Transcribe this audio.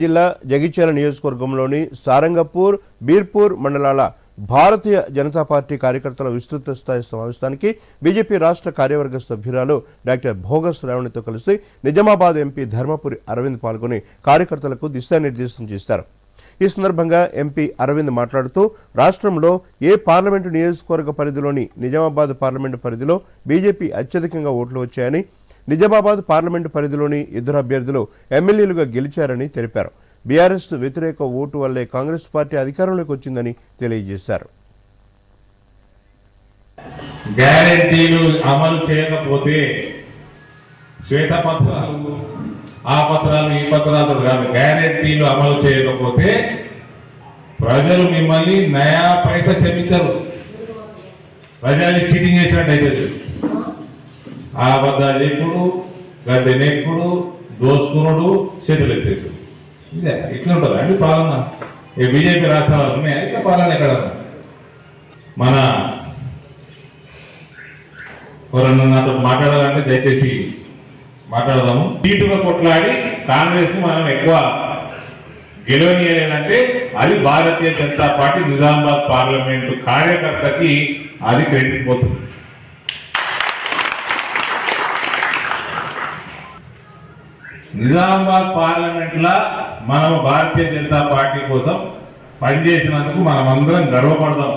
జిల్లా జగిత్యాల నియోజకవర్గంలోని సారంగపూర్ బీర్పూర్ మండలాల భారతీయ జనతా పార్టీ కార్యకర్తల విస్తృత స్థాయి సమావేశానికి బీజేపీ రాష్ట్ర కార్యవర్గ సభ్యురాలు డాక్టర్ భోగస్ శ్రావణితో కలిసి నిజామాబాద్ ఎంపీ ధర్మపురి అరవింద్ పాల్గొని కార్యకర్తలకు దిశానిర్దేశం చేశారు. ఈ సందర్భంగా ఎంపీ అరవింద్ మాట్లాడుతూ రాష్ట్రంలో ఏ పార్లమెంటు నియోజకవర్గ పరిధిలోని నిజామాబాద్ పార్లమెంటు పరిధిలో బీజేపీ అత్యధికంగా ఓట్లు వచ్చాయని నిజామాబాద్ పార్లమెంటు పరిధిలోని ఇద్దరు అభ్యర్థులు ఎమ్మెల్యేలుగా గెలిచారని తెలిపారు. బీఆర్ఎస్ వ్యతిరేక ఓటు వల్లే కాంగ్రెస్ పార్టీ అధికారంలోకి వచ్చిందని తెలియజేశారు. గ్యారెంటీలు అమలు చేయకపోతే శ్వేతపత్రాలు ఆ పత్రాలు ఈ పత్రాలు కాదు. గ్యారెంటీలు అమలు చేయకపోతే ప్రజలు మిమ్మల్ని నయా పైస క్షమించరు. ప్రజల్ని చీటింగ్ చేసినట్టు అయితే ఆ అబద్ధాలు చెప్పుడు గద్దె నెక్కుడు దోసుకునుడు చేతులు ఎత్తేసుడు ఇదే ఇట్లా ఉంటుంది? అండి పాలన? ఈ బీజేపీ రాష్ట్రాలు ఉన్నాయా? ఇట్లా పాలన ఎక్కడ? మన ఎవరన్నా నాతో మాట్లాడాలంటే దయచేసి మాట్లాడదాము. సీటుగా కొట్లాడి కాంగ్రెస్ మనం ఎక్కువ గెలవనీయాలంటే అది భారతీయ జనతా పార్టీ నిజామాబాద్ పార్లమెంటు కార్యకర్తకి అది క్రెడిట్ పోతుంది. నిజామాబాద్ పార్లమెంట్ లా మనం భారతీయ జనతా పార్టీ కోసం పనిచేసినందుకు మనం అందరం గర్వపడదాం